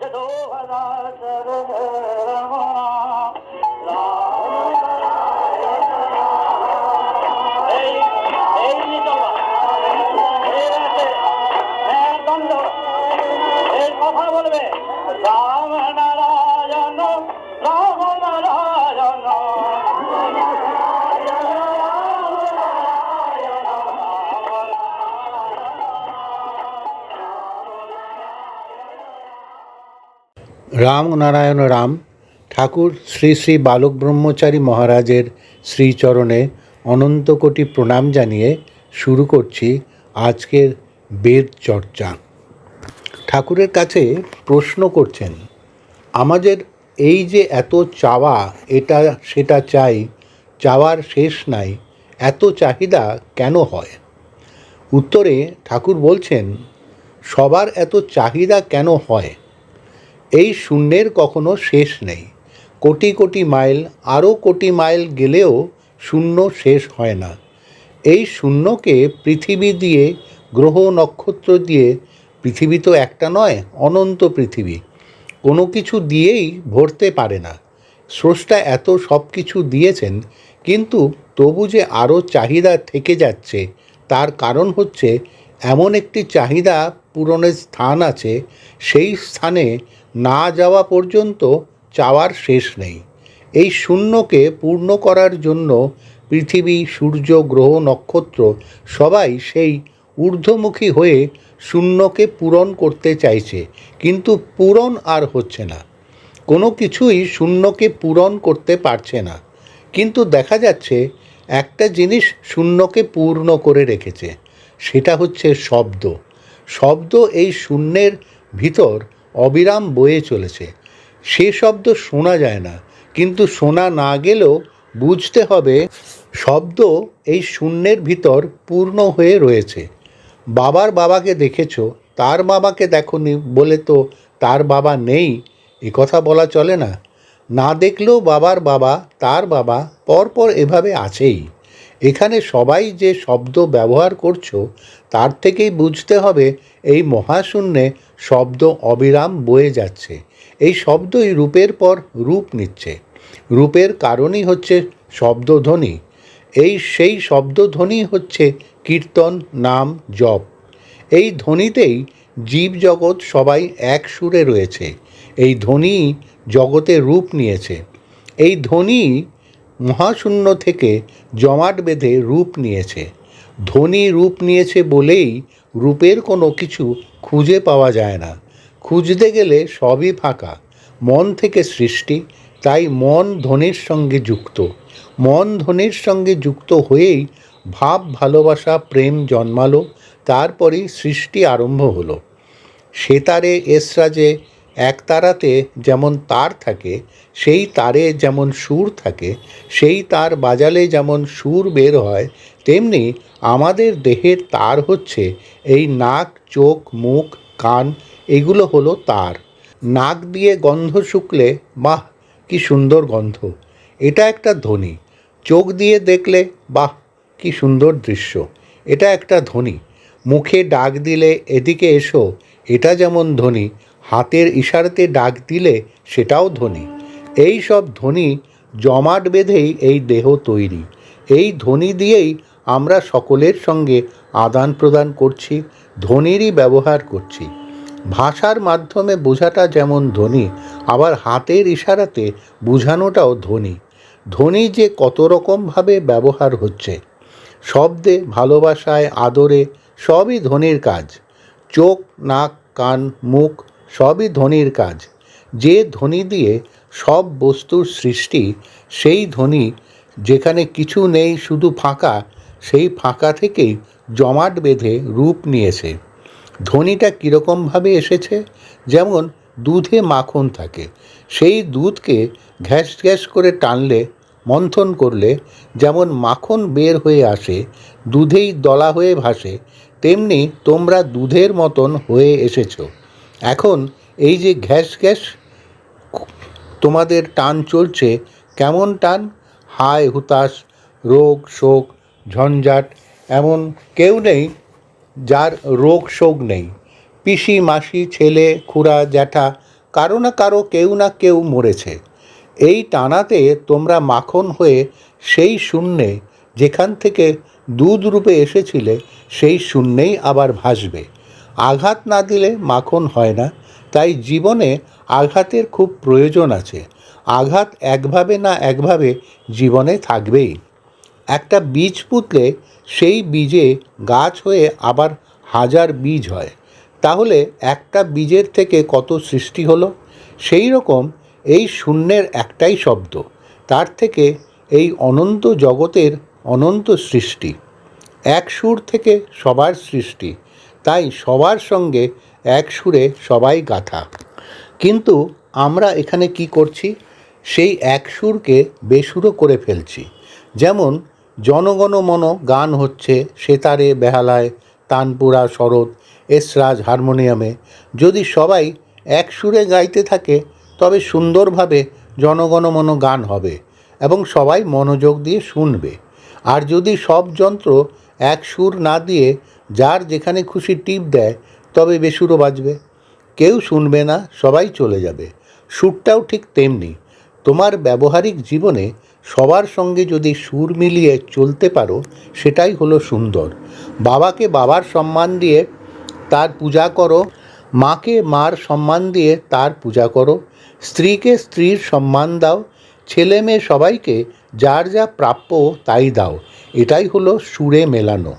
এই রাম নারায়ণ রাম ঠাকুর শ্রী শ্রী বালক ব্রহ্মচারী মহারাজের শ্রীচরণে অনন্ত কোটি প্রণাম জানিয়ে শুরু করছি আজকের বেদ চর্চা। ঠাকুরের কাছে প্রশ্ন করছেন, আমাদের এই যে এত চাওয়া, এটা সেটা চাই, চাওয়ার শেষ নাই, এত চাহিদা কেন হয়? উত্তরে ঠাকুর বলছেন, সবার এত চাহিদা কেন হয়? এই শূন্যের কখনো শেষ নেই। কোটি কোটি মাইল, আরও কোটি মাইল গেলেও শূন্য শেষ হয় না। এই শূন্যকে পৃথিবী দিয়ে, গ্রহ নক্ষত্র দিয়ে, পৃথিবী তো একটা নয়, অনন্ত পৃথিবী। কোনো কিছু দিয়েই ভরতে পারে না। স্রষ্টা এত সব কিছু দিয়েছেন, কিন্তু তবু যে আরও চাহিদা থেকে যাচ্ছে, তার কারণ হচ্ছে এমন একটি চাহিদা পূরণের স্থান আছে, সেই স্থানে না যাওয়া পর্যন্ত চাওয়ার শেষ নেই। এই শূন্যকে পূর্ণ করার জন্য পৃথিবী, সূর্য, গ্রহ, নক্ষত্র সবাই সেই ঊর্ধ্বমুখী হয়ে শূন্যকে পূরণ করতে চাইছে, কিন্তু পূরণ আর হচ্ছে না। কোনো কিছুই শূন্যকে পূরণ করতে পারছে না। কিন্তু দেখা যাচ্ছে একটা জিনিস শূন্যকে পূর্ণ করে রেখেছে। সেটা হচ্ছে শব্দ। শব্দ এই শূন্যের ভিতর অবিরাম বয়ে চলেছে। সে শব্দ শোনা যায় না, কিন্তু শোনা না গেলেও বুঝতে হবে শব্দ এই শূন্যের ভিতর পূর্ণ হয়ে রয়েছে। বাবার বাবাকে দেখেছ, তার বাবাকে দেখনি বলে তো তার বাবা নেই, এ কথা বলা চলে না। না দেখলেও বাবার বাবা, তার বাবা পরপর এভাবে আছেই। এখানে সবাই যে শব্দ ব্যবহার করছ, তার থেকেই বুঝতে হবে এই মহাশূন্যে শব্দ অবিরাম বয়ে যাচ্ছে। এই শব্দই রূপের পর রূপ নিচ্ছে। রূপের কারণই হচ্ছে শব্দধ্বনি। এই সেই শব্দধ্বনি হচ্ছে কীর্তন, নাম, জপ। এই ধ্বনিতেই জীবজগৎ সবাই এক সুরে রয়েছে। এই ধ্বনি জগতে রূপ নিয়েছে। এই ধ্বনি মহাশূন্য থেকে জমাট বেঁধে রূপ নিয়েছে। ধ্বনি রূপ নিয়েছে বলেই রূপের কোনো কিছু খুঁজে পাওয়া যায় না। খুঁজতে গেলে সবই ফাঁকা। মন থেকে সৃষ্টি, তাই মন ধ্বনির সঙ্গে যুক্ত। মন ধ্বনির সঙ্গে যুক্ত হয়েই ভাব, ভালোবাসা, প্রেম জন্মালো, তারপরেই সৃষ্টি আরম্ভ হলো। সেতারে এসরাজে এক তারাতে যেমন তার থাকে, সেই তারে যেমন সুর থাকে, সেই তার বাজালে যেমন সুর বের হয়, তেমনি আমাদের দেহের তার হচ্ছে, এই নাক, চোখ, মুখ, কান, এগুলো হলো তার। নাক দিয়ে গন্ধ শুকলে, বাহ, কি সুন্দর গন্ধ। এটা একটা ধ্বনি। চোখ দিয়ে দেখলে, বাহ, কি সুন্দর দৃশ্য। এটা একটা ধ্বনি। মুখে ডাক দিলে এদিকে এসো, এটা যেমন ধ্বনি হাতের ইশারাতে ডাক দিলে সেটাও ধ্বনি। এই সব ধ্বনি জমাট বেঁধেই এই দেহ তৈরি। এই ধ্বনি দিয়েই আমরা সকলের সঙ্গে আদান প্রদান করছি, ধ্বনিরই ব্যবহার করছি। ভাষার মাধ্যমে বোঝাটা যেমন ধ্বনি, আবার হাতের ইশারাতে বোঝানোটাও ধ্বনি। ধ্বনি যে কত রকমভাবে ব্যবহার হচ্ছে, শব্দে, ভালোবাসায়, আদরে, সবই ধ্বনির কাজ। চোখ, নাক, কান, মুখ সবই ধ্বনির কাজ। যে ধ্বনি দিয়ে সব বস্তুর সৃষ্টি, সেই ধ্বনি যেখানে কিছু নেই শুধু ফাঁকা, সেই ফাঁকা থেকেই জমাট বেঁধে রূপ নিয়েছে। ধ্বনিটা কীরকমভাবে এসেছে? যেমন দুধে মাখন থাকে। সেই দুধকে ঘ্যাস ঘ্যাস করে টানলে, মন্থন করলে, যেমন মাখন বের হয়ে আসে, দুধেই দলা হয়ে ভাসে, তেমনি তোমরা দুধের মতন হয়ে এসেছ। এখন এই যে ঘ্যাস ঘ্যাস, তোমাদের টান চলছে। কেমন টান? হায় হুতাশ, রোগ, শোক, ঝঞ্ঝাট, এমন কেউ নেই যার রোগ, শোক নেই। পিসি, মাসি, ছেলে, খুড়া, জ্যাঠা, কারও না কারও, কেউ না কেউ মরেছে। এই টানাতে তোমরা মাখন হয়ে সেই শূন্যে যেখান থেকে দুধ রূপে এসেছিলে, সেই শূন্যেই আবার ভাসবে। আঘাত না দিলে মাখন হয় না, তাই জীবনে আঘাতের খুব প্রয়োজন আছে। আঘাত একভাবে না একভাবে জীবনে থাকবেই। একটা বীজ পুঁতলে সেই বীজে গাছ হয়ে আবার হাজার বীজ হয়। তাহলে একটা বীজের থেকে কত সৃষ্টি হলো? সেই রকম এই শূন্যের একটাই শব্দ। তার থেকে এই অনন্ত জগতের অনন্ত সৃষ্টি। এক সুর থেকে সবার সৃষ্টি। তাই সবার সঙ্গে এক সুরে সবাই গাথা। কিন্তু আমরা এখানে কি করছি? সেই এক সুরকে বেসুরো করে ফেলছি। যেমন জনগণ মন গান হচ্ছে সেতারে বেহালায়, তানপুরা শরৎ, এসরাজ হারমোনিয়ামে। যদি সবাই এক সুরে গাইতে থাকে, তবে সুন্দরভাবে জনগণমন গান হবে এবং সবাই মনোযোগ দিয়ে শুনবে। আর যদি সব যন্ত্র এক সুর না দিয়ে যার যেখানে খুশি টিপ দেয়, তবে বেসুরও বাজবে। কেউ শুনবে না, সবাই চলে যাবে। সুরটাও ঠিক তেমনি। তোমার ব্যবহারিক জীবনে সবার সঙ্গে যদি সুর মিলিয়ে চলতে পারো, সেটাই হলো সুন্দর। বাবাকে বাবার সম্মান দিয়ে তার পূজা করো, মাকে মার সম্মান দিয়ে তার পূজা করো, স্ত্রীকে স্ত্রীর সম্মান দাও, ছেলে মেয়ে সবাইকে যার যা প্রাপ্য তাই দাও। এটাই হলো সুরে মেলানো।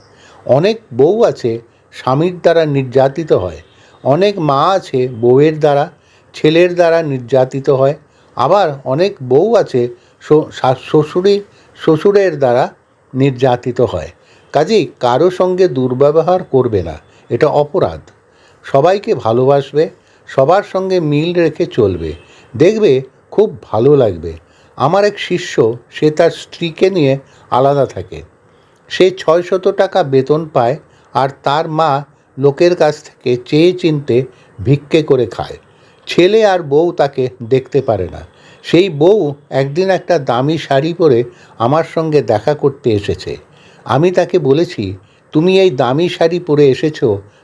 অনেক বউ আছে স্বামীর দ্বারা নির্যাতিত হয়। অনেক মা আছে বউয়ের দ্বারা, ছেলের দ্বারা নির্যাতিত হয়। আবার অনেক বউ আছে শ্বশুরি, শ্বশুরের দ্বারা নির্যাতিত হয়। কাজেই কারও সঙ্গে দুর্ব্যবহার করবে না, এটা অপরাধ। সবাইকে ভালোবাসবে, সবার সঙ্গে মিল রেখে চলবে। দেখবে খুব ভালো লাগবে। আমার এক শিষ্য, সে তার স্ত্রীকে নিয়ে আলাদা থাকে। সে ছয়শত টাকা বেতন পায় আর তার মা লোকের কাছ থেকে চেয়ে চিনতে ভিক্ষে করে খায়। ছেলে আর বউ তাকে দেখতে পারে না। সেই বউ একদিন একটা দামি শাড়ি পরে আমার সঙ্গে দেখা করতে এসেছে। আমি তাকে বলেছি, তুমি এই দামি শাড়ি পরে এসেছ,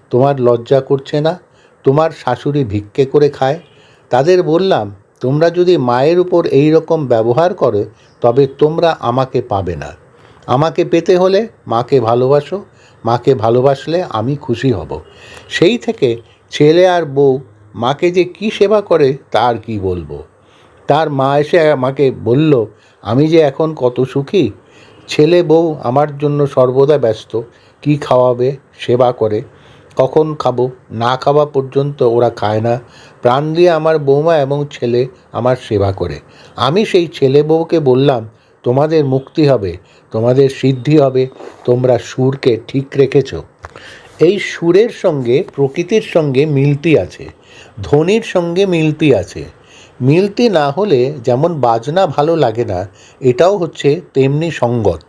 তোমার লজ্জা করছে না? তোমার শাশুড়ি ভিক্ষে করে খায়? তাদের বললাম তোমরা যদি মায়ের উপর এই রকম ব্যবহার করো, তবে তোমরা আমাকে পাবে না। আমাকে পেতে হলে মাকে ভালোবাসো, মাকে ভালোবাসলে আমি খুশি হব। সেই থেকে ছেলে আর বউ মাকে যে কি সেবা করে, তার কি বলব? তার মা এসে আমাকে বলল, আমি যে এখন কত সুখী। ছেলে বউ আমার জন্য সর্বদা ব্যস্ত। কি খাওয়াবে, সেবা করে। কখন খাব? না খাওয়া পর্যন্ত ওরা খায় না। প্রাণ দিয়ে আমার বৌমা এবং ছেলে আমার সেবা করে। আমি সেই ছেলে বউকে বললাম, তোমাদের মুক্তি হবে, তোমাদের সিদ্ধি হবে, তোমরা সুরকে ঠিক রেখেছো। এই সুরের সঙ্গে, প্রকৃতির সঙ্গে মিলতি আছে। ধ্বনির সঙ্গে মিলতি আছে। মিলতি না হলে যেমন বাজনা ভালো লাগে না, এটাও হচ্ছে তেমনি সঙ্গত।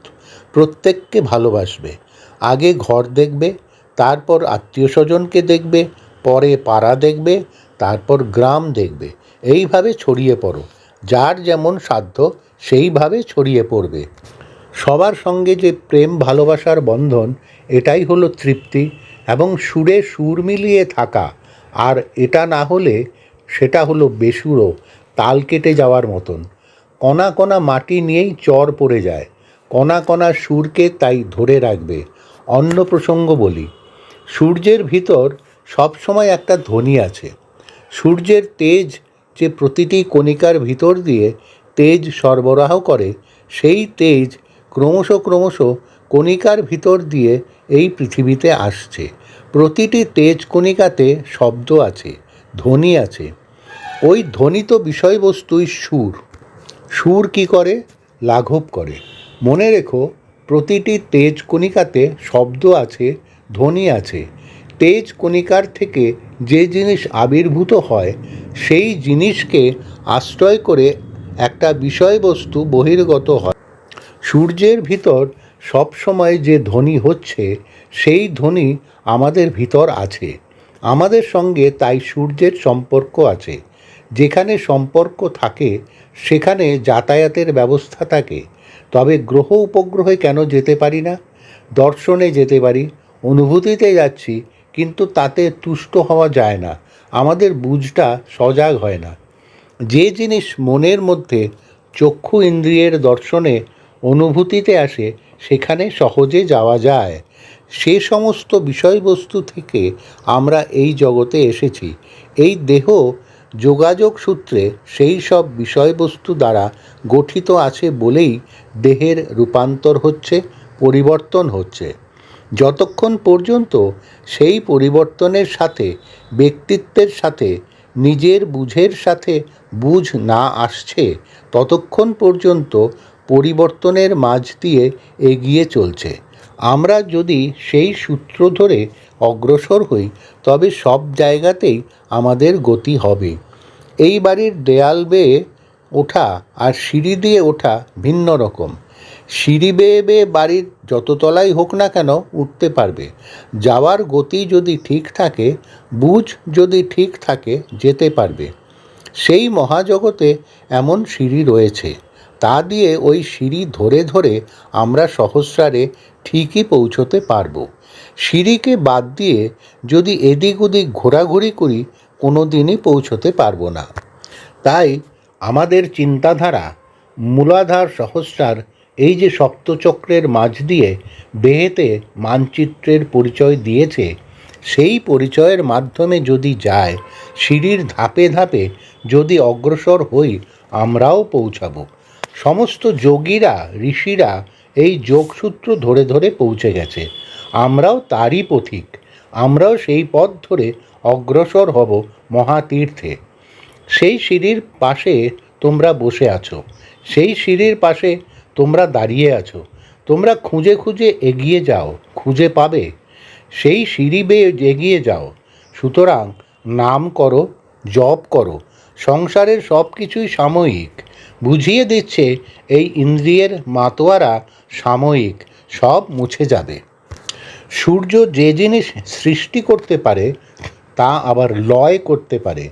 প্রত্যেককে ভালোবাসবে। আগে ঘর দেখবে তারপর আত্মীয় স্বজনকে দেখবে, পরে পাড়া দেখবে, তারপর গ্রাম দেখবে। এইভাবে ছড়িয়ে পড়ো। যার যেমন সাধ্য, সেইভাবে ছড়িয়ে পড়বে। সবার সঙ্গে যে প্রেম, ভালোবাসার বন্ধন, এটাই হলো তৃপ্তি এবং সুরে সুর মিলিয়ে থাকা। আর এটা না হলে সেটা হলো বেসুরো, তাল কেটে যাওয়ার মতন। কণা কণা মাটি নিয়েই চর পড়ে যায়। কণা কণা সুরকে তাই ধরে রাখবে। অন্য প্রসঙ্গ বলি সূর্যের ভিতর সবসময় একটা ধ্বনি আছে। সূর্যের তেজ যে প্রতিটি কণিকার ভিতর দিয়ে তেজ সরবরাহ করে, সেই তেজ ক্রমশ ক্রমশ কণিকার ভিতর দিয়ে এই পৃথিবীতে আসছে। প্রতিটি তেজ কণিকাতে শব্দ আছে, ধ্বনি আছে। ওই ধ্বনিত বিষয়বস্তুই সুর। সুর কি করে? লাঘব করে। মনে রেখো, প্রতিটি তেজ কণিকাতে শব্দ আছে ধ্বনি আছে। তেজ কণিকার থেকে যে জিনিস আবির্ভূত হয়, সেই জিনিসকে আশ্রয় করে একটা বিষয়বস্তু বহির্গত হয়। সূর্যের ভিতর সব সময় যে ধ্বনি হচ্ছে, সেই ধ্বনি আমাদের ভিতর আছে। আমাদের সঙ্গে তাই সূর্যের সম্পর্ক আছে। যেখানে সম্পর্ক থাকে, সেখানে যাতায়াতের ব্যবস্থা থাকে। তবে গ্রহ উপগ্রহে কেন যেতে পারি না? দর্শনে যেতে পারি অনুভূতিতে যাচ্ছি, কিন্তু তাতে তুষ্ট হওয়া যায় না। আমাদের বুঝটা সজাগ হয় না। যে জিনিস মনের মধ্যে চক্ষু ইন্দ্রিয়ের দর্শনে অনুভূতিতে আসে, সেখানে সহজে যাওয়া যায়। সে সমস্ত বিষয়বস্তু থেকে আমরা এই জগতে এসেছি। এই দেহ যোগাযোগ সূত্রে সেই সব বিষয়বস্তু দ্বারা গঠিত আছে বলেই দেহের রূপান্তর হচ্ছে, পরিবর্তন হচ্ছে। যতক্ষণ পর্যন্ত সেই পরিবর্তনের সাথে, ব্যক্তিত্বের সাথে, নিজের বুঝের সাথে বুঝ না আসছে, ততক্ষণ পর্যন্ত পরিবর্তনের মাঝ দিয়ে এগিয়ে চলছে। আমরা যদি সেই সূত্র ধরে অগ্রসর হই, তবে সব জায়গাতেই আমাদের গতি হবে। এই বাড়ির দেয়াল বেয়ে ওঠা আর সিঁড়ি দিয়ে ওঠা ভিন্ন রকম। সিঁড়ি বেয়ে বেয়ে বাড়ির যত তলাই হোক না কেন উঠতে পারবে। যাওয়ার গতি যদি ঠিক থাকে, বুঝ যদি ঠিক থাকে, যেতে পারবে। সেই মহাজগতে এমন সিঁড়ি রয়েছে। তা দিয়ে ওই সিঁড়ি ধরে ধরে আমরা সহস্রারে ঠিকই পৌঁছতে পারব। সিঁড়িকে বাদ দিয়ে যদি এদিক ওদিক ঘোরাঘুরি করি কোনো দিনই পৌঁছতে পারব না। তাই আমাদের চিন্তাধারা, মূলাধার সহস্রার এই যে সপ্তচক্রের মাঝ দিয়ে বেহেতে মানচিত্রের পরিচয় দিয়েছে, সেই পরিচয়ের মাধ্যমে যদি যায়, সিঁড়ির ধাপে ধাপে যদি অগ্রসর হই, আমরাও পৌঁছাবো। সমস্ত যোগীরা, ঋষিরা এই যোগসূত্র ধরে ধরে পৌঁছে গেছে। আমরাও তারই পথিক। আমরাও সেই পথ ধরে অগ্রসর হব মহাতীর্থে। সেই সিঁড়ির পাশে তোমরা বসে আছো। সেই সিঁড়ির পাশে তোমরা দাঁড়িয়ে আছো, তোমরা খুঁজে খুঁজে এগিয়ে যাও, খুঁজে পাবে। সেই সিঁড়ি বেয়ে এগিয়ে যাও। সুতরাং নাম করো, জপ করো, সংসারের সব কিছুই সাময়িক। বুঝিয়ে দিচ্ছে এই ইন্দ্রিয়ের মাতোয়ারা সাময়িক, সব মুছে যাবে। সূর্য যে জিনিস সৃষ্টি করতে পারে, তা আবার লয় করতে পারে।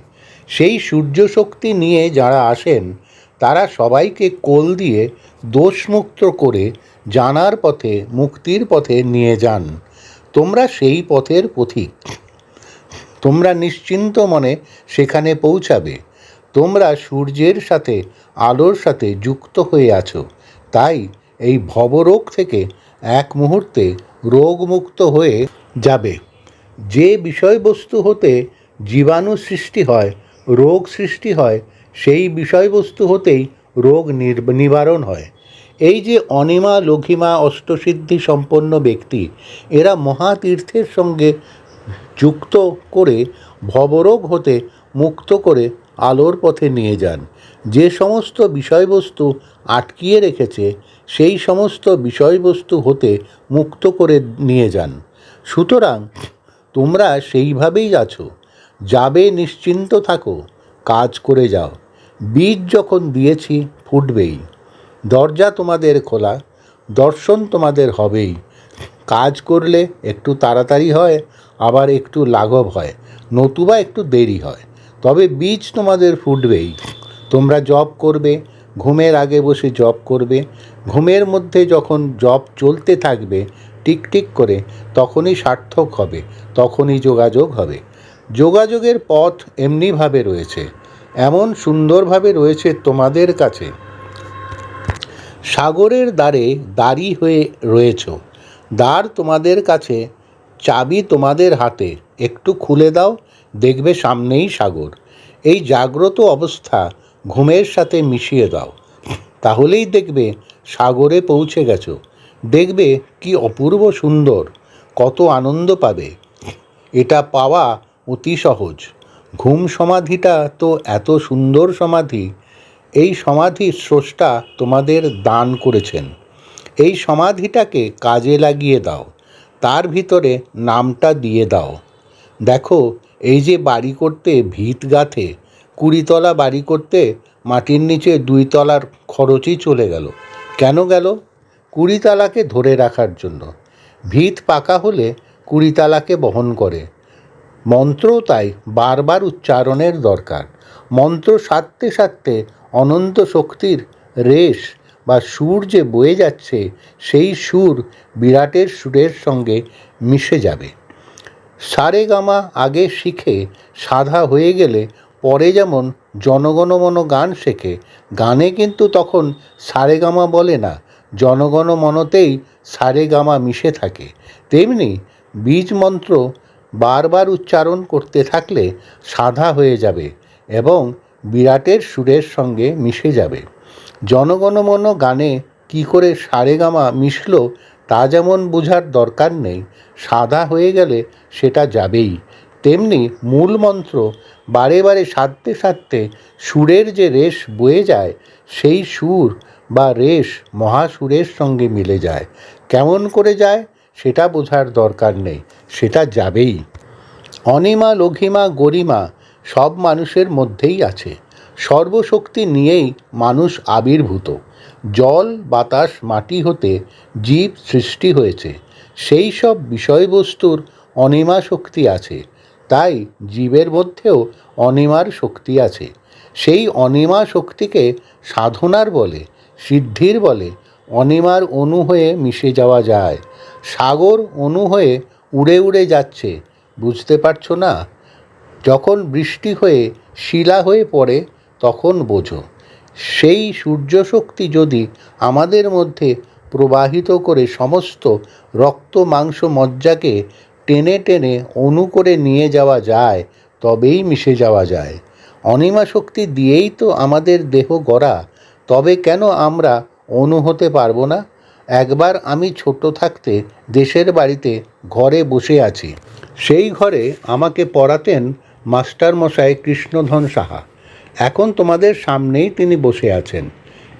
সেই সূর্য শক্তি নিয়ে যারা আসেন তারা সবাইকে কোল দিয়ে দোষমুক্ত করে জানার পথে, মুক্তির পথে নিয়ে যান। তোমরা সেই পথের পথিক। তোমরা নিশ্চিন্ত মনে সেখানে পৌঁছাবে। তোমরা সূর্যের সাথে, আলোর সাথে যুক্ত হয়ে আছো। তাই এই ভবরোগ থেকে এক মুহূর্তে রোগমুক্ত হয়ে যাবে। যে বিষয়বস্তু হতে জীবাণু সৃষ্টি হয়, রোগ সৃষ্টি হয় সেই বিষয়বস্তু হতেই রোগ নিবারণ হয়। এই যে অনিমা, লঘিমা, অষ্টসিদ্ধি সম্পন্ন ব্যক্তি, এরা মহাতীর্থের সঙ্গে যুক্ত করে ভবরোগ হতে মুক্ত করে আলোর পথে নিয়ে যান। যে সমস্ত বিষয়বস্তু আটকিয়ে রেখেছে, সেই সমস্ত বিষয়বস্তু হতে মুক্ত করে নিয়ে যান। সুতরাং তোমরা সেইভাবেই আছো। যাবে নিশ্চিন্ত থাকো, কাজ করে যাও। বীজ যখন দিয়েছি, ফুটবেই। দরজা তোমাদের খোলা, দর্শন তোমাদের হবেই। কাজ করলে একটু তাড়াতাড়ি হয়, আবার একটু লাঘব হয়, নতুবা একটু দেরি হয়। তবে বীজ তোমাদের ফুটবেই। তোমরা জব করবে, ঘুমের আগে বসে জব করবে। ঘুমের মধ্যে যখন জব চলতে থাকবে, টিক টিক করে, তখনই সার্থক হবে, তখনই যোগাযোগ হবে। যোগাযোগের পথ এমনিভাবে রয়েছে। এমন সুন্দরভাবে রয়েছে তোমাদের কাছে। সাগরের দ্বারে দাঁড়ি হয়ে রয়েছ। দ্বার তোমাদের কাছে, চাবি তোমাদের হাতে। একটু খুলে দাও, দেখবে সামনেই সাগর। এই জাগ্রত অবস্থা ঘুমের সাথে মিশিয়ে দাও। তাহলেই দেখবে সাগরে পৌঁছে গেছো। দেখবে কি অপূর্ব সুন্দর, কত আনন্দ পাবে। এটা পাওয়া অতি সহজ। ঘুম সমাধিটা তো এত সুন্দর সমাধি। এই সমাধি স্রষ্টা তোমাদের দান করেছেন। এই সমাধিটাকে কাজে লাগিয়ে দাও। তার ভিতরে নামটা দিয়ে দাও। দেখো, এই যে বাড়ি করতে ভিত গাঁথে, কুড়িতলা বাড়ি করতে মাটির নিচে দুই তলার খরচই চলে গেল। কেন গেল? কুড়িতলাকে ধরে রাখার জন্য। ভিত পাকা হলে কুড়িতলাকে বহন করে। মন্ত্রও তাই বারবার উচ্চারণের দরকার। মন্ত্র সারতে সারতে অনন্ত শক্তির রেশ বা সুর যে বয়ে যাচ্ছে, সেই সুর বিরাটের সুরের সঙ্গে মিশে যাবে। সারে গামা আগে শিখে, সাধা হয়ে গেলে পরে যেমন জনগণমন গান শেখে, গানে কিন্তু তখন সারে গামা বলে না, জনগণমনতেই সারে গামা মিশে থাকে। তেমনি বীজ মন্ত্র বারবার উচ্চারণ করতে থাকলে সাধা হয়ে যাবে এবং বিরাটের সুরের সঙ্গে মিশে যাবে। জনগণমন গানে কি করে সারেগামা মিশলো তা যেমন বোঝার দরকার নেই সাদা হয়ে গেলে সেটা যাবেই। তেমনি মূল মন্ত্র বারে বারে সাধতে সাধতে সুরের যে রেশ বয়ে যায়, সেই সুর বা রেশ মহাসুরের সঙ্গে মিলে যায়। কেমন করে যায়? সেটা বোঝার দরকার নেই, সেটা যাবেই। অনিমা, লঘিমা, গরিমা সব মানুষের মধ্যেই আছে। সর্বশক্তি নিয়েই মানুষ আবির্ভূত। জল, বাতাস, মাটি হতে জীব সৃষ্টি হয়েছে। সেই সব বিষয়বস্তুর অনিমা শক্তি আছে। তাই জীবের মধ্যেও অনিমার শক্তি আছে। সেই অনিমা শক্তিকে সাধনার বলে, সিদ্ধির বলে অনিমার অণু হয়ে মিশে যাওয়া যায়। সাগর অণু হয়ে উড়ে উড়ে যাচ্ছে, বুঝতে পারছ না? যখন বৃষ্টি হয়ে শিলা হয়ে পড়ে, তখন বোঝো। সেই সূর্য শক্তি যদি আমাদের মধ্যে প্রবাহিত করে সমস্ত রক্ত মাংস মজ্জাকে টেনে টেনে অণু করে নিয়ে যাওয়া যায়, তবেই মিশে যাওয়া যায়। অনিমা শক্তি দিয়েই তো আমাদের দেহ গড়া, তবে কেন আমরা অণু হতে পারব না? একবার আমি ছোট থাকতে দেশের বাড়িতে ঘরে বসে আছি। সেই ঘরে আমাকে পড়াতেন মাস্টার মশাই কৃষ্ণধন সাহা। এখন তোমাদের সামনেই তিনি বসে আছেন।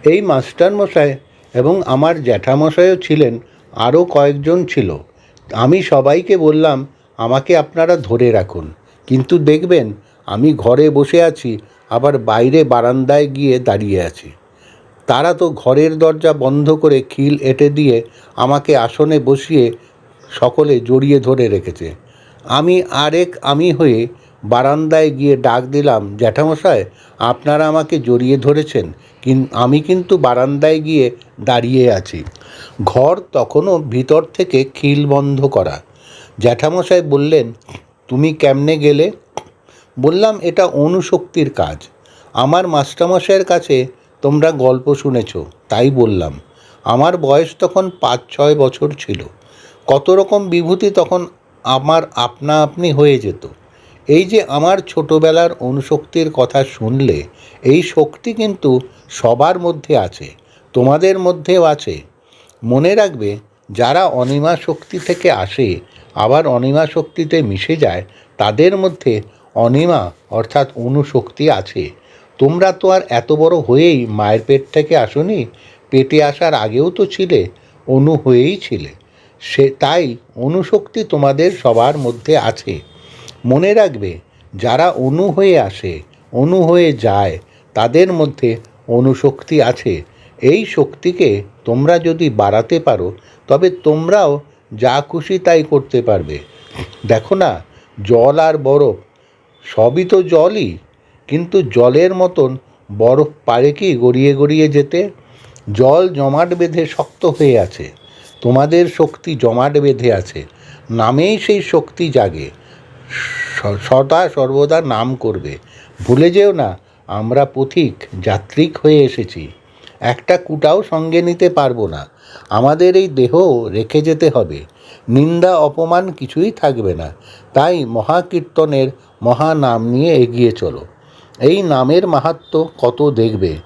এই মাস্টার মশাই এবং আমার জ্যাঠামশাইও ছিলেন, আরও কয়েকজন ছিল। আমি সবাইকে বললাম, আমাকে আপনারা ধরে রাখুন। কিন্তু দেখবেন, আমি ঘরে বসে আছি, আবার বাইরে বারান্দায় গিয়ে দাঁড়িয়ে আছি। তারা তো ঘরের দরজা বন্ধ করে খিল এঁটে দিয়ে আমাকে আসনে বসিয়ে সকলে জড়িয়ে ধরে রেখেছে। আমি আরেক আমি হয়ে বারান্দায় গিয়ে ডাক দিলাম জ্যাঠামশাই আপনারা আমাকে জড়িয়ে ধরেছেন, কিন, আমি কিন্তু বারান্দায় গিয়ে দাঁড়িয়ে আছি। ঘর তখনও ভিতর থেকে খিল বন্ধ করা। জ্যাঠামশাই বললেন, তুমি কেমনে গেলে? বললাম, এটা অনুশক্তির কাজ। আমার মাস্টারমশাইয়ের কাছে তোমরা গল্প শুনেছ, তাই বললাম। আমার বয়স তখন পাঁচ, ছয় বছর ছিল। কত রকম বিভূতি তখন আমার আপনা আপনি হয়ে যেত। এই যে আমার ছোটবেলার অনুশক্তির কথা শুনলে, এই শক্তি কিন্তু সবার মধ্যে আছে, তোমাদের মধ্যেও আছে। মনে রাখবে, যারা অনিমা শক্তি থেকে আসে, আবার অনিমা শক্তিতে মিশে যায়, তাদের মধ্যে অনিমা অর্থাৎ অনুশক্তি আছে। তোমরা তো আর এত বড় হয়েই মায়ের পেট থেকে আসনি, পেটে আসার আগেও তো ছিলে, অনু হয়েই ছিলে। সে তাই অনুশক্তি তোমাদের সবার মধ্যে আছে। মনে রাখবে, যারা অনু হয়ে আসে, অনু হয়ে যায়, তাদের মধ্যে অনুশক্তি আছে। এই শক্তিকে তোমরা যদি বাড়াতে পারো, তবে তোমরাও যা খুশি তাই করতে পারবে। দেখো না, জল আর বরফ, সবই তো জলই। কিন্তু জলের মতন বরফ পারে কি গড়িয়ে গড়িয়ে যেতে? জল জমাট বেঁধে শক্ত হয়ে আছে। তোমাদের শক্তি জমাট বেঁধে আছে। নামেই সেই শক্তি জাগে। সদা সর্বদা নাম করবে। ভুলে যেও না, আমরা পথিক, যাত্রিক হয়ে এসেছি। একটা কুটাও সঙ্গে নিতে পারব না। আমাদের এই দেহ রেখে যেতে হবে। নিন্দা, অপমান কিছুই থাকবে না। তাই মহাকীর্তনের মহা নাম নিয়ে এগিয়ে চলো। এই নামের মাহাত্ম কত দেখবে?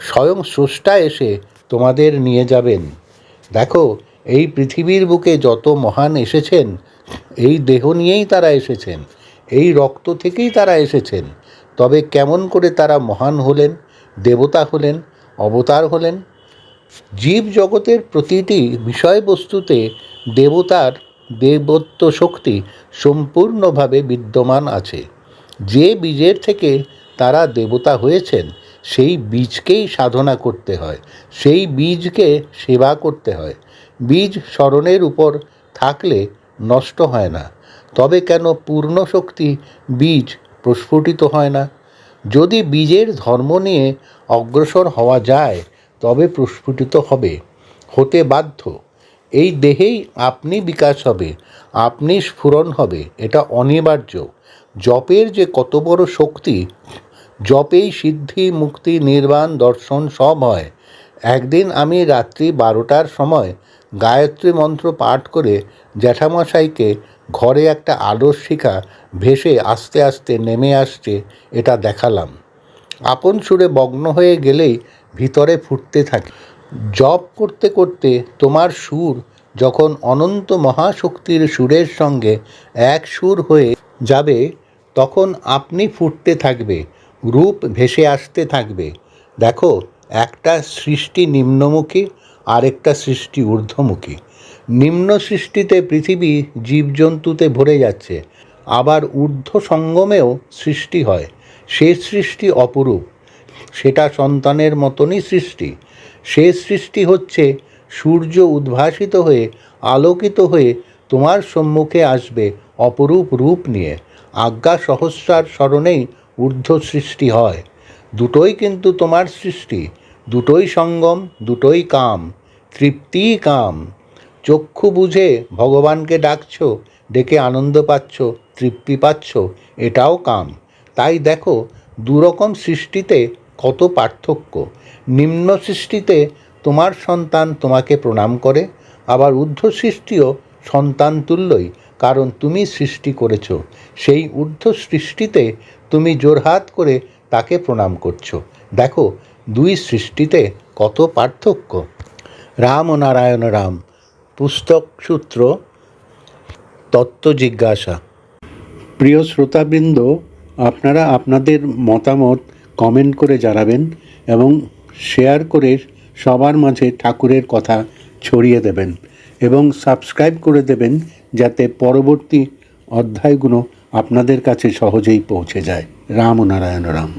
স্বয়ং স্রষ্টা এসে তোমাদের নিয়ে যাবেন। দেখো, এই পৃথিবীর বুকে যত মহান এসেছেন, এই দেহ নিয়েই তারা এসেছেন, এই রক্ত থেকেই তারা এসেছেন। তবে কেমন করে তারা মহান হলেন, দেবতা হলেন, অবতার হলেন? জীব জগতের প্রতিটি বিষয়বস্তুতে দেবতার দেবত্ব শক্তি সম্পূর্ণভাবে বিদ্যমান আছে। যে বীজের থেকে তারা দেবতা হয়েছেন, সেই বীজকেই সাধনা করতে হয়, সেই বীজকে সেবা করতে হয়। বীজ স্মরণের উপর থাকলে নষ্ট হয় না, তবে কেন পূর্ণ শক্তি বীজ প্রস্ফুটিত হয় না? যদি বীজের ধর্ম নিয়ে অগ্রসর হওয়া যায়, তবে প্রস্ফুটিত হবে, হতে বাধ্য। এই দেহেই আপনি বিকাশ হবে, আপনি স্ফুরণ হবে, এটা অনিবার্য। জপের যে কত বড় শক্তি, জপেই সিদ্ধি, মুক্তি, নির্বাণ, দর্শন সব হয়। একদিন আমি রাত্রি বারোটার সময় গায়ত্রী মন্ত্র পাঠ করে জ্যাঠামশাইকে ঘরে একটা আলোর শিখা ভেসে আস্তে আস্তে নেমে আসছে, এটা দেখালাম। আপন সুরে মগ্ন হয়ে গেলেই ভিতরে ফুটতে থাকে। জপ করতে করতে তোমার সুর যখন অনন্ত মহাশক্তির সুরের সঙ্গে এক সুর হয়ে যাবে তখন আপনি ফুটতে থাকবে, রূপ ভেসে আসতে থাকবে। দেখো, একটা সৃষ্টি নিম্নমুখী, আরেকটা সৃষ্টি ঊর্ধ্বমুখী। নিম্ন সৃষ্টিতে পৃথিবী জীবজন্তুতে ভরে যাচ্ছে, আবার ঊর্ধ্ব সঙ্গমেও সৃষ্টি হয়। সে সৃষ্টি অপরূপ, সেটা সন্তানের মতনই সৃষ্টি। সে সৃষ্টি হচ্ছে সূর্য উদ্ভাসিত হয়ে, আলোকিত হয়ে তোমার সম্মুখে আসবে অপরূপ রূপ নিয়ে। আজ্ঞা সহস্রার স্মরণেই ঊর্ধ্ব সৃষ্টি হয়। দুটোই কিন্তু তোমার সৃষ্টি। দুটোই সঙ্গম, দুটোই কাম। তৃপ্তিই কাম। চক্ষু বুঝে ভগবানকে ডাকছো, ডেকে আনন্দ পাচ্ছ, তৃপ্তি পাচ্ছ, এটাও কাম। তাই দেখো, দুরকম সৃষ্টিতে কত পার্থক্য। নিম্ন সৃষ্টিতে তোমার সন্তান তোমাকে প্রণাম করে, আবার ঊর্ধ্ব সৃষ্টিও সন্তান তুল্যই। কারণ তুমি সৃষ্টি করেছ। সেই ঊর্ধ্ব সৃষ্টিতে তুমি জোরহাত করে তাকে প্রণাম করছ। দেখো, দুই সৃষ্টিতে কত পার্থক্য। রাম ও নারায়ণ রাম, পুস্তক সূত্র, তত্ত্ব জিজ্ঞাসা। প্রিয় শ্রোতাবৃন্দ, আপনারা আপনাদের মতামত কমেন্ট করে জানাবেন এবং শেয়ার করে সবার মাঝে ঠাকুরের কথা ছড়িয়ে দেবেন এবং সাবস্ক্রাইব করে দেবেন যাতে পরবর্তী অধ্যায়গুলো আপনাদের কাছে সহজেই পৌঁছে যায়। রাম নারায়ণ রাম।